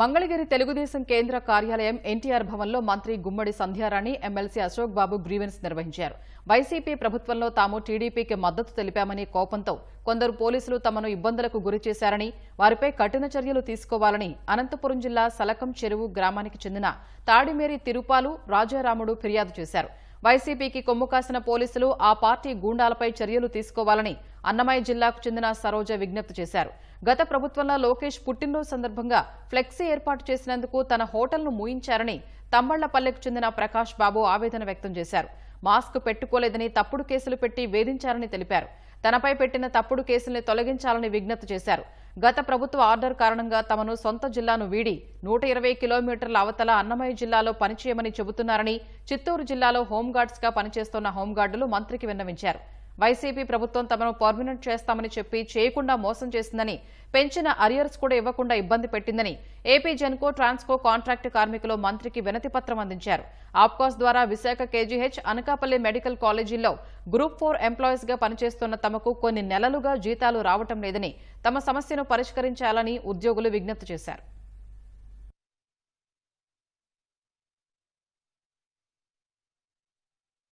మంగళగిరి తెలుగుదేశం కేంద్ర కార్యాలయం ఎన్టీఆర్ భవన్లో మంత్రి గుమ్మడి సంధ్యారాణి ఎమ్మెల్సీ అశోక్ బాబు గ్రీవెన్స్ నిర్వహించారు. వైసీపీ ప్రభుత్వంలో తాము టీడీపీకి మద్దతు తెలిపామని కోపంతో కొందరు పోలీసులు తమను ఇబ్బందులకు గురి చేశారని వారిపై కఠిన చర్యలు తీసుకోవాలని అనంతపురం జిల్లా సలకం చెరువు గ్రామానికి చెందిన తాడిమేరి తిరుపాలు రాజారాముడు ఫిర్యాదు చేశారు. వైసీపీకి కొమ్ము కాసిన పోలీసులు ఆ పార్టీ గూండాలపై చర్యలు తీసుకోవాలని అన్నమయ్య జిల్లాకు చెందిన సరోజ విజ్ఞప్తి చేశారు. గత ప్రభుత్వంలో లోకేష్ పుట్టినరోజు సందర్భంగా ఫ్లెక్సీ ఏర్పాటు చేసినందుకు తన హోటల్ను మూయించారని తమ్మళ్ళపల్లెకు చెందిన ప్రకాష్ బాబు ఆవేదన వ్యక్తం చేశారు. మాస్క్ పెట్టుకోలేదని తప్పుడు కేసులు పెట్టి వేధించారని తెలిపారు. తనపై పెట్టిన తప్పుడు కేసుల్ని తొలగించాలని విజ్ఞప్తి చేశారు. గత ప్రభుత్వ ఆర్డర్ కారణంగా తమను సొంత జిల్లాను వీడి నూట ఇరవై కిలోమీటర్ల అవతల అన్నమయ్య జిల్లాలో పనిచేయమని చెబుతున్నారని చిత్తూరు జిల్లాలో హోంగార్డ్స్గా పనిచేస్తున్న హోంగార్డులు మంత్రికి విన్నవించారు. వైసీపీ ప్రభుత్వం తమను పర్మినెంట్ చేస్తామని చెప్పి చేయకుండా మోసం చేసిందని పెంచిన అరియర్స్ కూడా ఇవ్వకుండా ఇబ్బంది పెట్టిందని ఏపీ జెన్కో ట్రాన్స్కో కాంట్రాక్టు కార్మికులు మంత్రికి వినతి పత్రం అందించారు. ఆప్కాస్ ద్వారా విశాఖ కేజీహెచ్ అనకాపల్లి మెడికల్ కాలేజీల్లో గ్రూప్ ఫోర్ ఎంప్లాయీస్గా పనిచేస్తున్న తమకు కొన్ని నెలలుగా జీతాలు రావటం లేదని తమ సమస్యను పరిష్కరించాలని ఉద్యోగులు విజ్ఞప్తి చేశారు.